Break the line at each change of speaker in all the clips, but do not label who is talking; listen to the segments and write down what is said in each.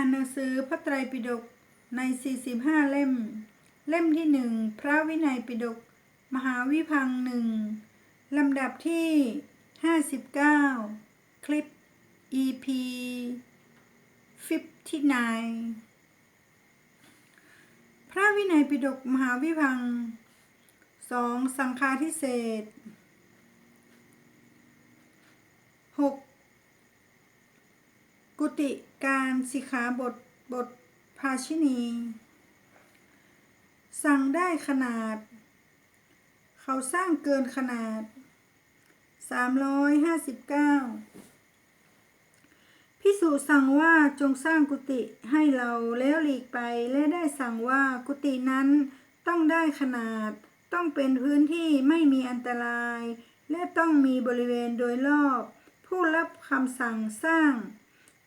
านหนังสือพระไตรปิฎกใน 45 เล่ม เล่มที่หนึ่งพระวินัยปิฎกมหาวิพังหนึ่งลำดับที่ 59 คลิป EP 59 พระวินัยปิฎกมหาวิพังสองสังฆาทิเศษหกกุติ การสิขาบทบทภาชินี สั่งได้ขนาด เขาสร้างเกินขนาด 359พิสูจสั่งว่าจงสร้างกุฏิให้เราแล้วหลีกไปและได้สั่งว่ากุฏินั้นต้องได้ขนาด ต้องเป็นพื้นที่ไม่มีอันตราย และต้องมีบริเวณโดยรอบ ผู้รับคำสั่งสร้าง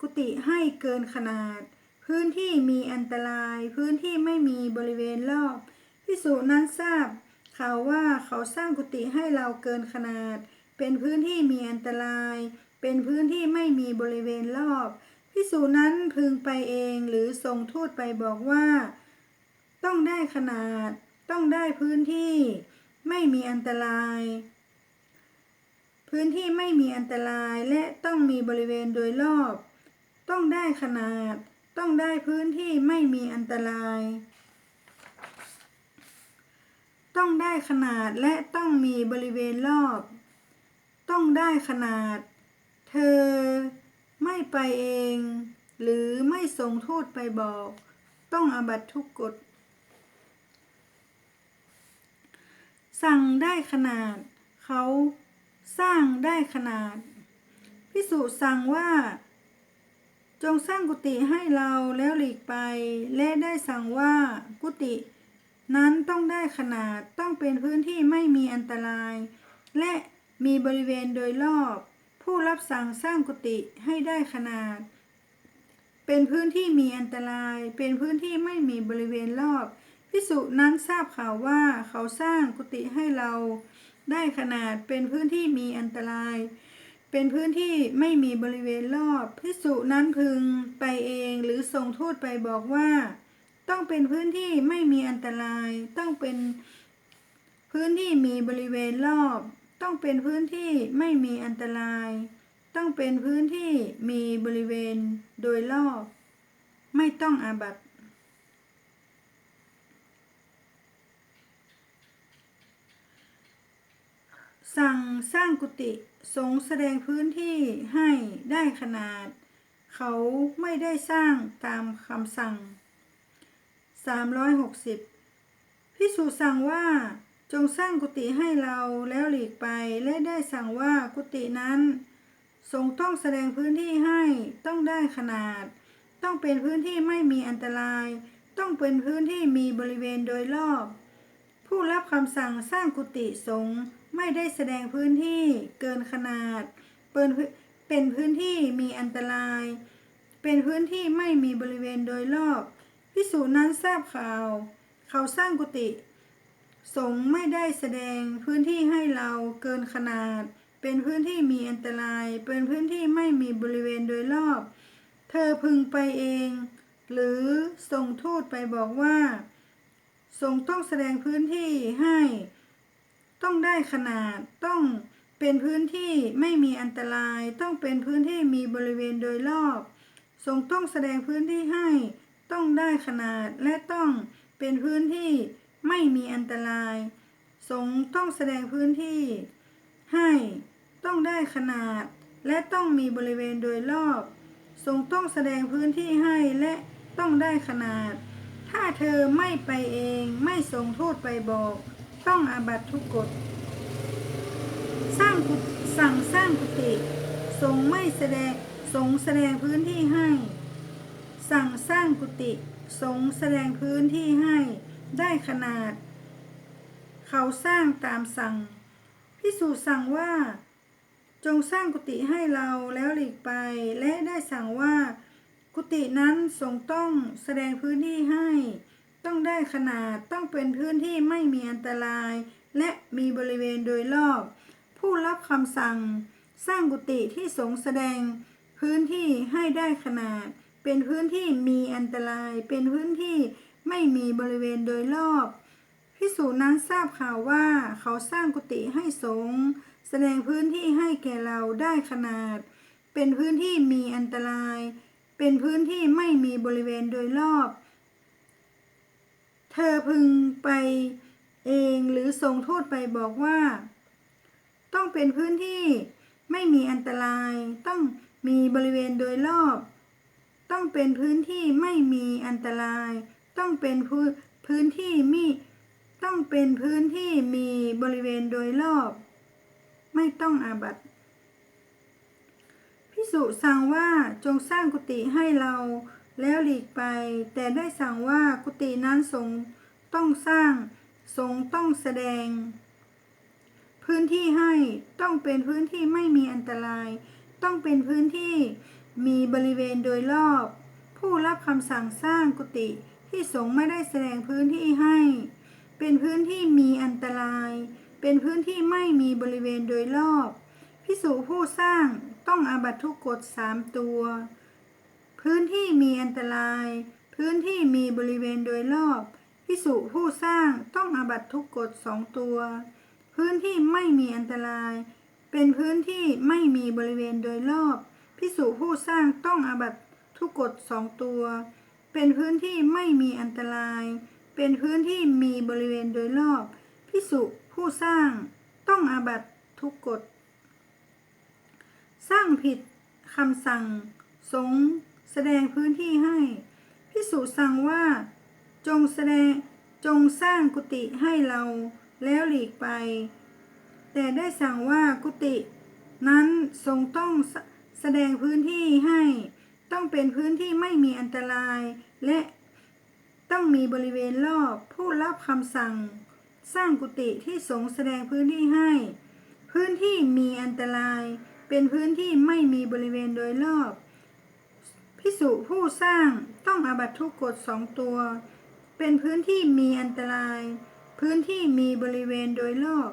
กุฏิให้เกินขนาด พื้นที่มีอันตราย พื้นที่ไม่มีบริเวณรอบพิสูจน์นั้นทราบข่าวว่าเขาสร้างกุฏิให้เราเกินขนาด เป็นพื้นที่มีอันตราย เป็นพื้นที่ไม่มีบริเวณรอบพิสูจน์นั้นพึงไปเองหรือส่งทูตไปบอกว่า ต้องได้ขนาด ต้องได้พื้นที่ ไม่มีอันตราย พื้นที่ไม่มีอันตรายและต้องมีบริเวณโดยรอบ ต้องได้ขนาด ต้องได้พื้นที่ไม่มีอันตราย ต้องได้ขนาดและต้องมีบริเวณรอบ ต้องได้ขนาด เธอไม่ไปเอง หรือไม่ส่งทูตไปบอก ต้องอาบัตทุกกฎ สั่งได้ขนาด เขาสร้างได้ขนาดพิสุสั่งว่า จงสร้างกุฏิให้เราแล้วหลีกไป และได้สั่งว่ากุฏินั้นต้องได้ขนาดต้องเป็นพื้นที่ไม่มีอันตราย และมีบริเวณโดยรอบ ผู้รับสั่งสร้างกุฏิให้ได้ขนาด เป็นพื้นที่มีอันตราย เป็นพื้นที่ไม่มีบริเวณรอบพิสุนั้นทราบข่าวว่าเขาสร้างกุฏิให้เรา ได้ขนาดเป็นพื้นที่มีอันตราย เป็นพื้นที่ไม่มีบริเวณรอบพิสุนั้นพึงไปเองหรือส่งทูตไปบอกว่า ต้องเป็นพื้นที่ไม่มีอันตราย ต้องเป็นพื้นที่มีบริเวณรอบ ต้องเป็นพื้นที่ไม่มีอันตราย ต้องเป็นพื้นที่มีบริเวณโดยรอบ ไม่ต้องอาบัต สั่งสร้างกุฏิสงแสดงพื้นที่ให้ได้ขนาด เขาไม่ได้สร้างตามคำสั่ง 360พิสูจสั่งว่าจงสร้างกุฏิให้เราแล้วหลีกไปและได้สั่งว่ากุฏินั้นสงต้องแสดงพื้นที่ให้ต้องได้ขนาด ต้องเป็นพื้นที่ไม่มีอันตราย ต้องเป็นพื้นที่มีบริเวณโดยรอบ ผู้รับคำสั่งสร้างกุฏิสง ไม่ได้แสดงพื้นที่เกินขนาด เป็นเป็นพื้นที่มีอันตราย เป็นพื้นที่ไม่มีบริเวณโดยรอบพิสูจน์นั้นทราบข่าว เขาสร้างกุฏิสงไม่ได้แสดงพื้นที่ให้เราเกินขนาด เป็นพื้นที่มีอันตราย เป็นพื้นที่ไม่มีบริเวณโดยรอบ เธอพึงไปเอง หรือส่งทูตไปบอกว่าสงต้องแสดงพื้นที่ให้ ต้องได้ขนาดต้องเป็นพื้นที่ไม่มีอันตราย ต้องเป็นพื้นที่มีบริเวณโดยรอบสงต้องแสดงพื้นที่ให้ ต้องได้ขนาดและต้องเป็นพื้นที่ไม่มีอันตราย สงต้องแสดงพื้นที่ ให้ ต้องได้ขนาด และต้องมีบริเวณโดยรอบ สงต้องแสดงพื้นที่ให้และต้องได้ขนาด ถ้าเธอไม่ไปเองไม่ส่งทูตไปบอก ต้องอาบัตทุกกฎ สร้างกุสั่งสร้างกุฏิสงไม่แสดงสงแสดงพื้นที่ให้ สั่งสร้างกุฏิสงแสดงพื้นที่ให้ได้ขนาด เขาสร้างตามสั่งพิสูจน์สั่งว่า จงสร้างกุฏิให้เราแล้วหลีกไป และได้สั่งว่า กุฏินั้นสงต้องแสดงพื้นที่ให้ ต้องได้ขนาดต้องเป็นพื้นที่ไม่มีอันตราย และมีบริเวณโดยรอบ ผู้รับคำสั่ง สร้างกุฏิที่สงแสดง พื้นที่ให้ได้ขนาด เป็นพื้นที่มีอันตราย เป็นพื้นที่ไม่มีบริเวณโดยรอบพิสูจน์นั้นทราบข่าวว่าเขาสร้างกุฏิให้สงแสดงพื้นที่ให้แก่เราได้ขนาด เป็นพื้นที่มีอันตราย เป็นพื้นที่ไม่มีบริเวณโดยรอบ เธอพึงไปเองหรือส่งทูตไปบอกว่า ต้องเป็นพื้นที่ไม่มีอันตราย ต้องมีบริเวณโดยรอบ ต้องเป็นพื้นที่ไม่มีอันตราย ต้องเป็นพื้นที่มีต้องเป็นพื้นที่มีบริเวณโดยรอบ ไม่ต้องอาบัตพิสุสั่งว่าจงสร้างกุฏิให้เรา แล้วหลีกไป แต่ได้สั่งว่ากุฏินั้นสงต้องสร้าง สงต้องแสดง พื้นที่ให้ต้องเป็นพื้นที่ไม่มีอันตราย ต้องเป็นพื้นที่มีบริเวณโดยรอบ ผู้รับคำสั่งสร้างกุฏิที่สงไม่ได้แสดงพื้นที่ให้ เป็นพื้นที่มีอันตราย เป็นพื้นที่ไม่มีบริเวณโดยรอบพิสูผู้สร้างต้องอาบัตทุกกฎสามตัว พื้นที่มีอันตราย พื้นที่มีบริเวณโดยรอบพิสุผู้สร้างต้องอาบัตทุกกฎสองตัว พื้นที่ไม่มีอันตราย เป็นพื้นที่ไม่มีบริเวณโดยรอบพิสุผู้สร้างต้องอาบัตทุกกฎสองตัว เป็นพื้นที่ไม่มีอันตราย เป็นพื้นที่มีบริเวณโดยรอบพิสุผู้สร้างต้องอาบัตทุกกฎ สร้างผิดคำสั่งสง แสดงพื้นที่ให้พิสุสั่งว่า จงแสดงจงสร้างกุฏิให้เราแล้วหลีกไป แต่ได้สั่งว่ากุฏินั้นทรงต้องแสดงพื้นที่ให้ต้องเป็นพื้นที่ไม่มีอันตราย และต้องมีบริเวณรอบผู้รับคำสั่ง สร้างกุฏิที่สงแสดงพื้นที่ให้ พื้นที่มีอันตราย เป็นพื้นที่ไม่มีบริเวณโดยรอบ พิสุผู้สร้างต้องอาบัตทุกกฎสองตัว เป็นพื้นที่มีอันตราย พื้นที่มีบริเวณโดยรอบ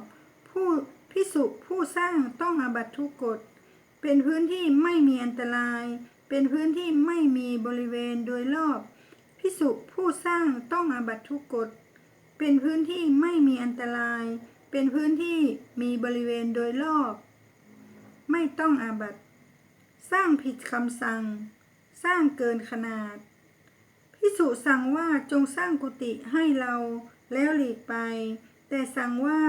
ผู้พิสุผู้สร้างต้องอาบัตทุกกฎ เป็นพื้นที่ไม่มีอันตราย เป็นพื้นที่ไม่มีบริเวณโดยรอบพิสุผู้สร้างต้องอาบัตทุกกฎ เป็นพื้นที่ไม่มีอันตราย เป็นพื้นที่มีบริเวณโดยรอบ ไม่ต้องอาบัตสร้างผิดคำสั่ง สร้างเกินขนาด พิสุสั่งว่าจงสร้างกุฏิให้เราแล้วหลีกไป แต่สั่งว่า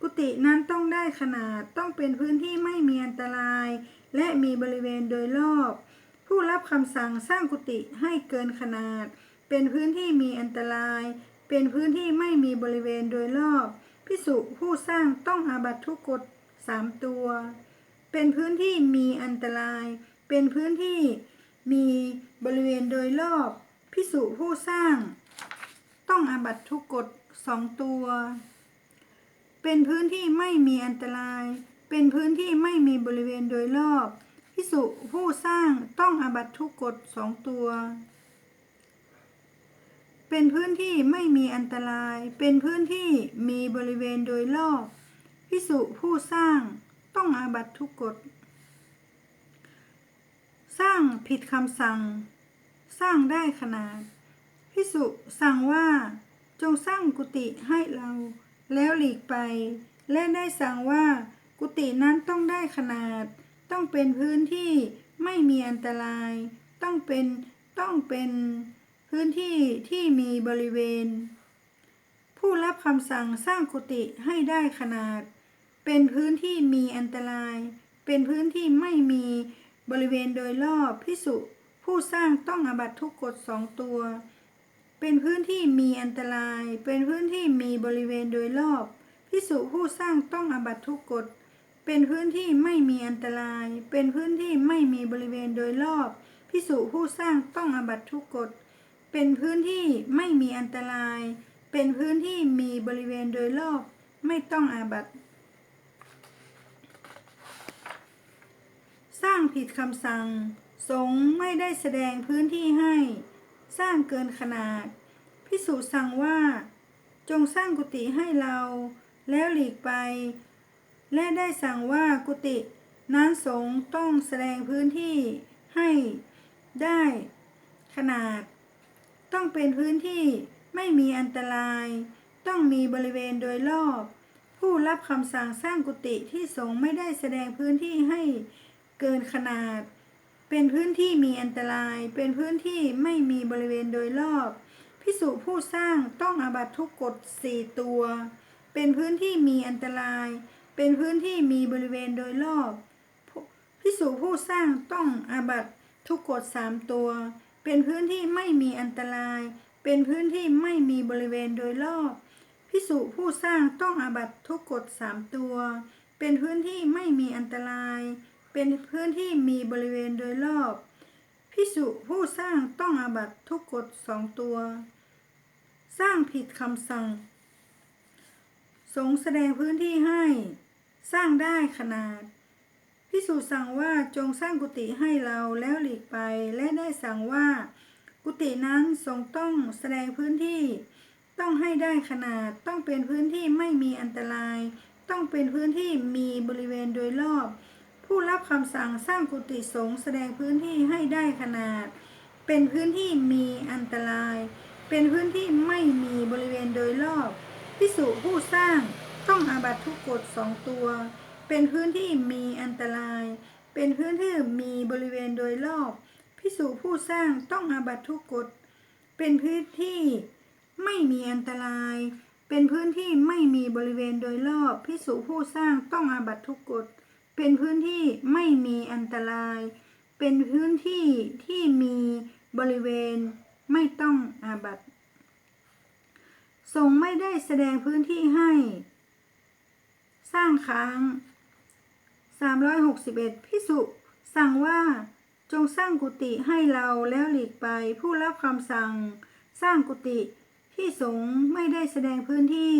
กุฏินั้นต้องได้ขนาดต้องเป็นพื้นที่ไม่มีอันตราย และมีบริเวณโดยรอบ ผู้รับคำสั่งสร้างกุฏิให้เกินขนาด เป็นพื้นที่มีอันตราย เป็นพื้นที่ไม่มีบริเวณโดยรอบพิสุผู้สร้างต้องอาบัตทุกกฎสามตัว เป็นพื้นที่มีอันตราย เป็นพื้นที่ มีบริเวณโดยรอบพิสุผู้สร้าง ต้องอาบัตทุกกฎสองตัว เป็นพื้นที่ไม่มีอันตราย เป็นพื้นที่ไม่มีบริเวณโดยรอบพิสุผู้สร้างต้องอาบัตทุกกฎสองตัว เป็นพื้นที่ไม่มีอันตราย เป็นพื้นที่มีบริเวณโดยรอบพิสุผู้สร้างต้องอาบัตทุกกฎ สร้างผิดคำสั่ง สร้างได้ขนาด พิสุสั่งว่า จงสร้างกุฏิให้เรา แล้วหลีกไป และได้สั่งว่า กุฏินั้นต้องได้ขนาด ต้องเป็นพื้นที่ไม่มีอันตราย ต้องเป็นต้องเป็นพื้นที่ที่มีบริเวณ ผู้รับคำสั่งสร้างกุฏิให้ได้ขนาด เป็นพื้นที่มีอันตราย เป็นพื้นที่ไม่มี บริเวณโดยรอบพิสุผู้สร้างต้องอาบัตทุกกฎสองตัว เป็นพื้นที่มีอันตราย เป็นพื้นที่มีบริเวณโดยรอบพิสุผู้สร้างต้องอาบัตทุกกฎเป็นพื้นที่ไม่มีอันตราย เป็นพื้นที่ไม่มีบริเวณโดยรอบพิสุผู้สร้างต้องอาบัตทุกกฎเป็นพื้นที่ไม่มีอันตราย เป็นพื้นที่มีบริเวณโดยรอบไม่ต้องอาบัต สร้างผิดคำสั่ง สงไม่ได้แสดงพื้นที่ให้ สร้างเกินขนาด พิสุสั่งว่า จงสร้างกุฏิให้เรา แล้วหลีกไป และได้สั่งว่ากุฏินั้นสงต้องแสดงพื้นที่ให้ได้ ขนาด ต้องเป็นพื้นที่ไม่มีอันตราย ต้องมีบริเวณโดยรอบ ผู้รับคำสั่งสร้างกุฏิที่สงไม่ได้แสดงพื้นที่ให้ เกินขนาด เป็นพื้นที่มีอันตราย เป็นพื้นที่ไม่มีบริเวณโดยรอบพิสุผู้สร้างต้องอาบัตทุกกฎสี่ตัว เป็นพื้นที่มีอันตราย เป็นพื้นที่มีบริเวณโดยรอบพิสุผู้สร้างต้องอาบัตทุกกฎสามตัว เป็นพื้นที่ไม่มีอันตราย เป็นพื้นที่ไม่มีบริเวณโดยรอบพิสุผู้สร้างต้องอาบัตทุกกฎสามตัว เป็นพื้นที่ไม่มีอันตราย เป็นพื้นที่มีบริเวณโดยรอบพิสุผู้สร้างต้องอาบัตทุกกฎสองตัว สร้างผิดคำสั่ง สงแสดงพื้นที่ให้ สร้างได้ขนาดพิสูจสั่งว่าจงสร้างกุฏิให้เราแล้วหลีกไปและได้สั่งว่า กุฏินั้นทรงต้องแสดงพื้นที่ ต้องให้ได้ขนาดต้องเป็นพื้นที่ไม่มีอันตราย ต้องเป็นพื้นที่มีบริเวณโดยรอบ ผู้รับคำสั่งสร้างกุฏิสงฆ์แสดงพื้นที่ให้ได้ขนาด เป็นพื้นที่มีอันตราย เป็นพื้นที่ไม่มีบริเวณโดยรอบพิสุผู้สร้างต้องอาบัตทุกกฎสองตัว เป็นพื้นที่มีอันตราย เป็นพื้นที่มีบริเวณโดยรอบพิสุผู้สร้างต้องอาบัตทุกกฎ เป็นพื้นที่ไม่มีอันตราย เป็นพื้นที่ไม่มีบริเวณโดยรอบพิสุผู้สร้างต้องอาบัตทุกกฎ เป็นพื้นที่ไม่มีอันตราย เป็นพื้นที่ที่มีบริเวณไม่ต้องอาบัตทรงไม่ได้แสดงพื้นที่ให้ สร้างค้าง 361 พิสุสั่งว่าจงสร้างกุฏิให้เราแล้วหลีกไปผู้รับคำสั่ง สร้างกุฏิที่สงไม่ได้แสดงพื้นที่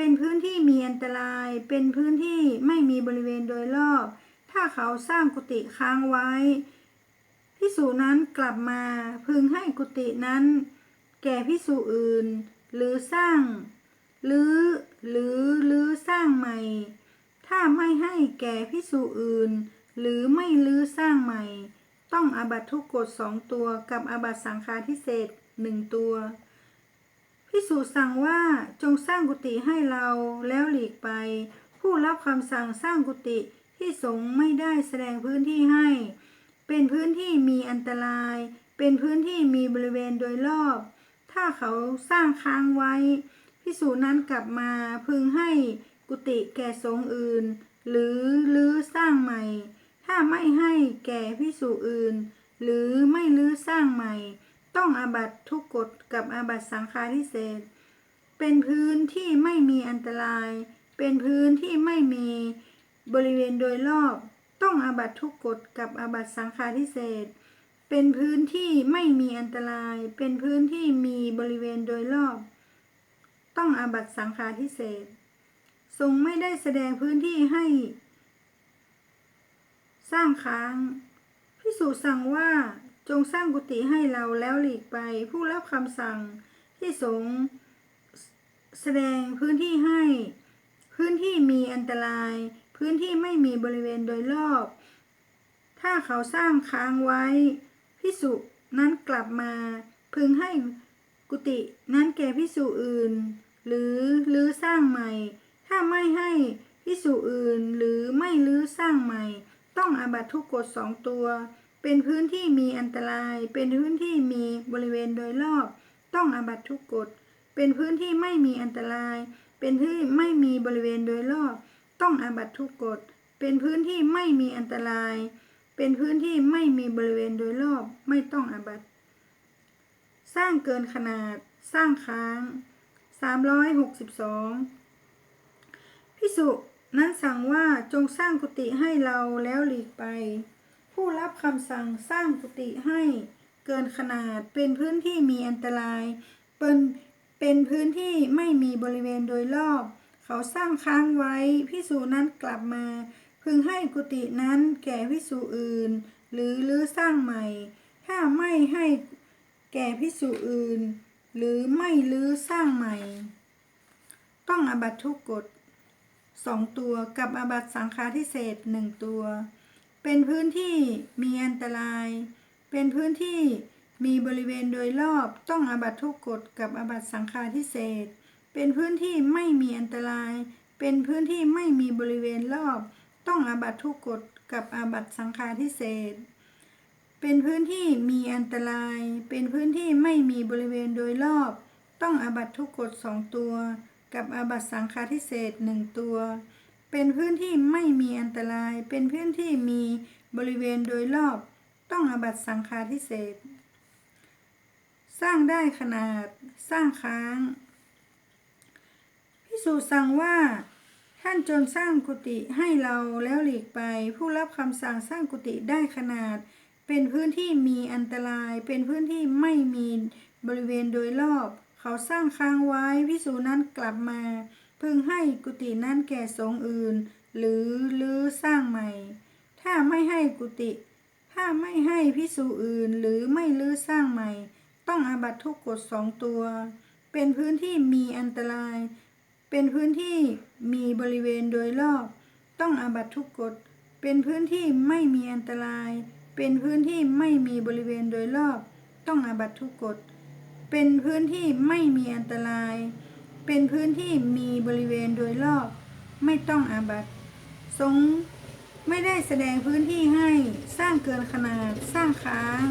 เป็นพื้นที่มีอันตราย เป็นพื้นที่ไม่มีบริเวณโดยรอบ ถ้าเขาสร้างกุฏิค้างไว้พิสูจนั้นกลับมาพึงให้กุฏินั้น แก่พิสูจอื่น หรือสร้างหรือหรือหรือสร้างใหม่ ถ้าไม่ให้แก่พิสูจอื่น หรือไม่ลื้อสร้างใหม่ ต้องอาบัตทุกกฎสองตัวกับอาบัตสังฆาทิเศษหนึ่งตัว พิสูจสั่งว่าจงสร้างกุฏิให้เราแล้วหลีกไป ผู้รับคำสั่งสร้างกุฏิที่สงไม่ได้แสดงพื้นที่ให้ เป็นพื้นที่มีอันตราย เป็นพื้นที่มีบริเวณโดยรอบ ถ้าเขาสร้างค้างไว้ พิสูจนั้นกลับมาพึงให้กุฏิแก่สงอื่น หรือลื้อสร้างใหม่ ถ้าไม่ให้แก่พิสูจอื่น หรือไม่ลื้อสร้างใหม่ ต้องอาบัตทุกกฎกับอาบัตสังฆาทิเศษ เป็นพื้นที่ไม่มีอันตราย เป็นพื้นที่ไม่มีบริเวณโดยรอบ ต้องอาบัตทุกกฎกับอาบัตสังฆาทิเศษ เป็นพื้นที่ไม่มีอันตราย เป็นพื้นที่มีบริเวณโดยรอบ ต้องอาบัตสังฆาทิเศษทรงไม่ได้แสดงพื้นที่ให้ สร้างค้างพิสูจสั่งว่า จงสร้างกุฏิให้เราแล้วหลีกไป ผู้รับคำสั่งที่สงแสดงพื้นที่ให้ พื้นที่มีอันตราย พื้นที่ไม่มีบริเวณโดยรอบ ถ้าเขาสร้างค้างไว้พิสุนั้นกลับมา พึงให้กุฏินั้นแก่พิสุอื่น หรือลื้อสร้างใหม่ ถ้าไม่ให้พิสุอื่น หรือไม่ลื้อสร้างใหม่ ต้องอาบัตทุกกฎสองตัว เป็นพื้นที่มีอันตราย เป็นพื้นที่มีบริเวณโดยรอบ ต้องอาบัตทุกกฎ เป็นพื้นที่ไม่มีอันตราย เป็นพื้นที่ไม่มีบริเวณโดยรอบ ต้องอาบัตทุกกฎ เป็นพื้นที่ไม่มีอันตราย เป็นพื้นที่ไม่มีบริเวณโดยรอบ ไม่ต้องอาบัตสร้างเกินขนาด สร้างค้าง 362พิสุนั้นสั่งว่าจงสร้างกุฏิให้เราแล้วหลีกไป ผู้รับคำสั่งสร้างกุฏิให้เกินขนาดเป็นพื้นที่มีอันตราย เป็นเป็นพื้นที่ไม่มีบริเวณโดยรอบ เขาสร้างค้างไว้พิสูนั้นกลับมา พึงให้กุฏินั้นแก่พิสูอื่น หรือลื้อสร้างใหม่ ถ้าไม่ให้แก่พิสูอื่น หรือไม่ลื้อสร้างใหม่ ต้องอาบัตทุกกฎสองตัวกับอาบัตสังฆาทิเศษหนึ่งตัว เป็นพื้นที่มีอันตราย เป็นพื้นที่มีบริเวณโดยรอบต้องอาบัตทุกกฎกับอาบัตสังฆาทิเศษ เป็นพื้นที่ไม่มีอันตราย เป็นพื้นที่ไม่มีบริเวณรอบ ต้องอาบัตทุกกฎกับอาบัตสังฆาทิเศษ เป็นพื้นที่มีอันตราย เป็นพื้นที่ไม่มีบริเวณโดยรอบ ต้องอาบัตทุกกฎสองตัว กับอาบัตสังฆาทิเศษหนึ่งตัว เป็นพื้นที่ไม่มีอันตราย เป็นพื้นที่มีบริเวณโดยรอบ ต้องอบัตสังฆาทิเศษ สร้างได้ขนาด สร้างค้าง พิสูจสั่งว่า ท่านจนสร้างกุฏิให้เราแล้วหลีกไป ผู้รับคำสั่งสร้างกุฏิได้ขนาด เป็นพื้นที่มีอันตราย เป็นพื้นที่ไม่มีบริเวณโดยรอบ เขาสร้างค้างไว้พิสูจนั้นกลับมา พึงให้กุฏินั้นแก่สงฆ์อื่น หรือลื้อสร้างใหม่ ถ้าไม่ให้กุฏิถ้าไม่ให้พิสูจอื่นหรือไม่ลื้อสร้างใหม่ ต้องอาบัตทุกกฎสองตัว เป็นพื้นที่มีอันตราย เป็นพื้นที่มีบริเวณโดยรอบ ต้องอาบัตทุกกฎเป็นพื้นที่ไม่มีอันตราย เป็นพื้นที่ไม่มีบริเวณโดยรอบ ต้องอาบัตทุกกฎเป็นพื้นที่ไม่มีอันตราย เป็นพื้นที่มีบริเวณโดยรอบไม่ต้องอาบัตสงไม่ได้แสดงพื้นที่ให้สร้างเกินขนาดสร้างค้าง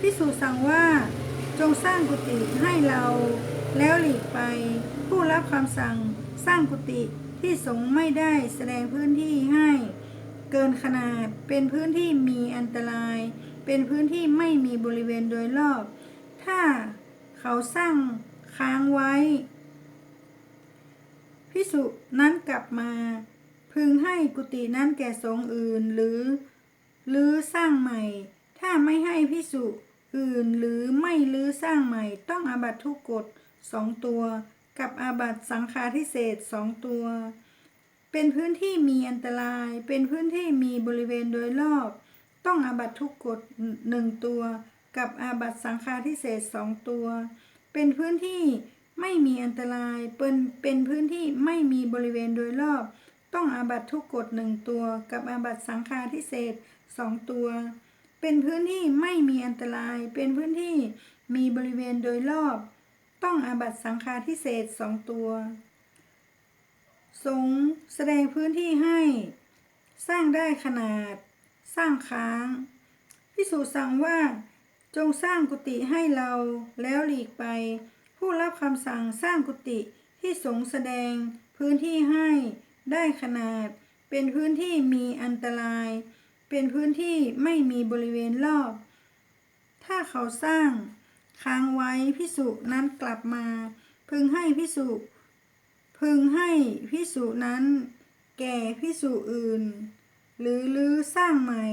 พิสูจน์สั่งว่าจงสร้างกุฏิให้เราแล้วหลีกไป ผู้รับคำสั่งสร้างกุฏิที่สงไม่ได้แสดงพื้นที่ให้ เกินขนาดเป็นพื้นที่มีอันตราย เป็นพื้นที่ไม่มีบริเวณโดยรอบ ถ้าเขาสร้างค้างไว้ พิสุนั้นกลับมา พึงให้กุฏินั้นแก่สงฆ์อื่นหรือหรือสร้างใหม่ ถ้าไม่ให้พิสุอื่นหรือไม่ลื้อสร้างใหม่ ต้องอาบัตทุกกฎสองตัว กับอาบัตสังฆาทิเศษสองตัว เป็นพื้นที่มีอันตราย เป็นพื้นที่มีบริเวณโดยรอบ ต้องอาบัตทุกกฎหนึ่งตัว กับอาบัตสังฆาทิเศษสองตัว เป็นพื้นที่ ไม่มีอันตรายเป็นเป็นพื้นที่ไม่มีบริเวณโดยรอบ ต้องอาบัตทุกกฎหนึ่งตัว กับอาบัตสังฆาทิเศษสองตัว เป็นพื้นที่ไม่มีอันตราย เป็นพื้นที่มีบริเวณโดยรอบ ต้องอาบัตสังฆาทิเศษสองตัวสงแสดงพื้นที่ให้ สร้างได้ขนาด สร้างค้างพิสูจน์สั่งว่า จงสร้างกุฏิให้เราแล้วหลีกไป ผู้รับคำสั่งสร้างกุฏิที่สงแสดงพื้นที่ให้ได้ขนาด เป็นพื้นที่มีอันตราย เป็นพื้นที่ไม่มีบริเวณรอบ ถ้าเขาสร้างค้างไว้พิสุนั้นกลับมา พึงให้พิสุพึงให้พิสุนั้น แก่พิสุอื่น หรือลือสร้างใหม่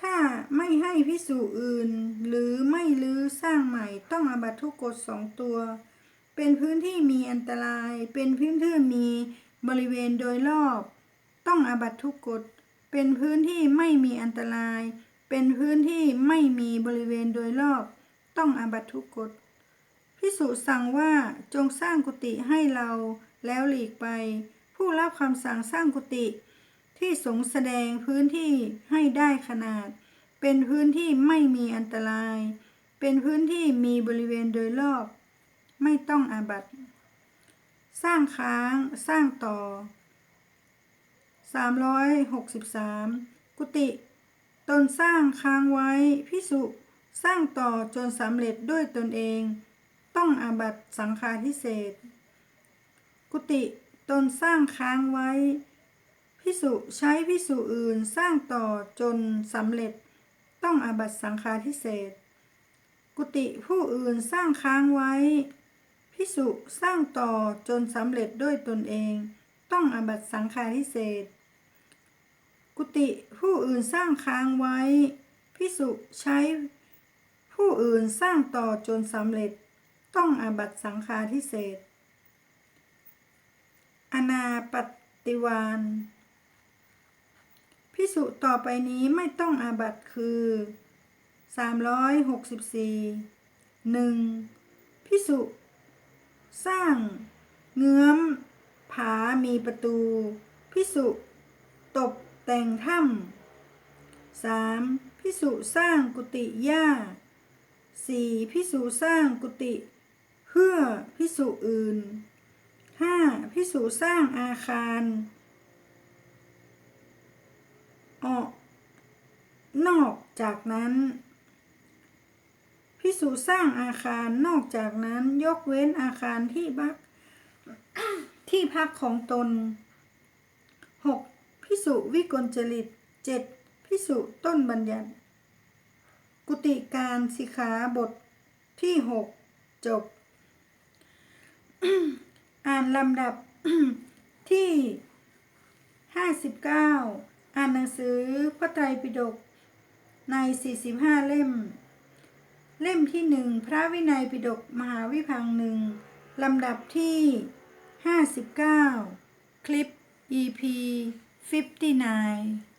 ถ้าไม่ให้พิสูจอื่น หรือไม่ลื้อสร้างใหม่ต้องอาบัตทุกกฎสองตัว เป็นพื้นที่มีอันตราย เป็นพื้นที่มีบริเวณโดยรอบ ต้องอาบัตทุกกฎเป็นพื้นที่ไม่มีอันตราย เป็นพื้นที่ไม่มีบริเวณโดยรอบ ต้องอาบัตทุกกฎพิสุสั่งว่าจงสร้างกุฏิให้เราแล้วหลีกไป ผู้รับคำสั่งสร้างกุฏิ ที่สงแสดงพื้นที่ให้ได้ขนาด เป็นพื้นที่ไม่มีอันตราย เป็นพื้นที่มีบริเวณโดยรอบ ไม่ต้องอาบัตสร้างค้างสร้างต่อ 363 กุฏิตนสร้างค้างไว้พิสุสร้างต่อจนสำเร็จด้วยตนเอง ต้องอาบัตสังฆาทิเศษ กุฏิตนสร้างค้างไว้ พิสุใช้พิสุอื่นสร้างต่อจนสำเร็จ ต้องอาบัตสังฆาทิเศษ กุฏิผู้อื่นสร้างค้างไว้พิสุสร้างต่อจนสำเร็จด้วยตนเอง ต้องอาบัตสังฆาทิเศษ กุฏิผู้อื่นสร้างค้างไว้พิสุใช้ผู้อื่นสร้างต่อจนสำเร็จ ต้องอาบัตสังฆาทิเศษอนาปฏิวานุต่อไปนี้ไม่ต้องอาบัตคือ 364 1. พิสุสร้าง เงื้อม ผามีประตู พิสุตกแต่งถ้ำ 3. พิสุสร้างกุฏิหญ้า 4. พิสุสร้างกุฏิเพื่อพิสุอื่น 5. พิสุสร้างอาคาร ออก นอกจากนั้น พิสุสร้างอาคารนอกจากนั้นยกเว้นอาคารที่พักที่พักของตน 6. พิสุวิกลจริต 7. พิสุต้นบัญญัติ กุติการสิขาบทที่ 6 จบ อ่านลำดับที่ 59 อ่านหนังสือพระไตรปิฎกใน 45 เล่ม เล่มที่หนึ่งพระวินัยปิฎกมหาวิพังหนึ่งลำดับที่ 59 คลิป EP 59